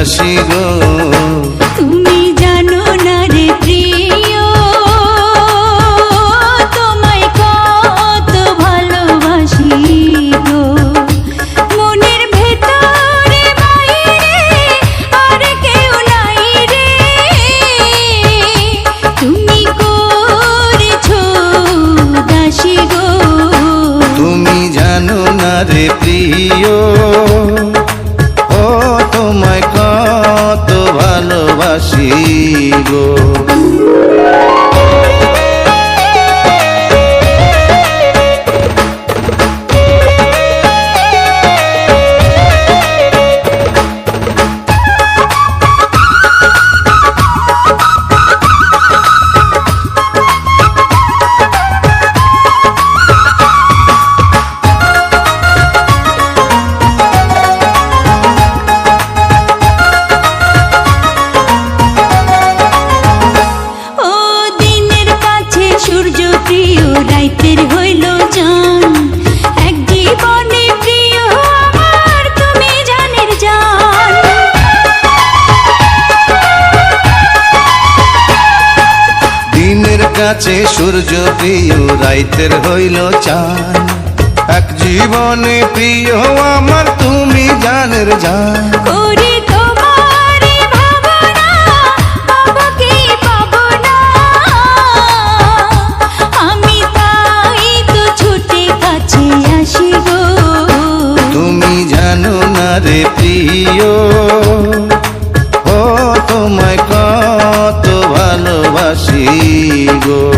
উদাসী গো ভালোবাসি গো। কাছে সূর্য প্রিয় রাইতের হইল চান এক জীবনে প্রিয় আমার তুমি জানের জান। তুমি জানো না রে প্রিয় ও তোমায় কত ভালোবাসি। গো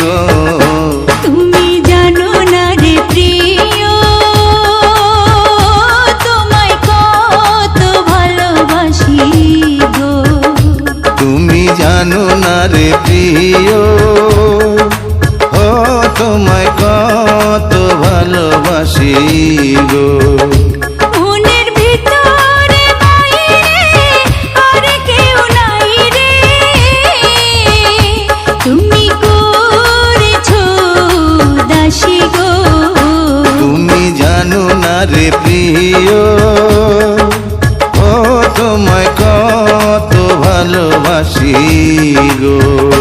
গো। রে প্রিয় ও তোমায় কত ভালোবাসি গো।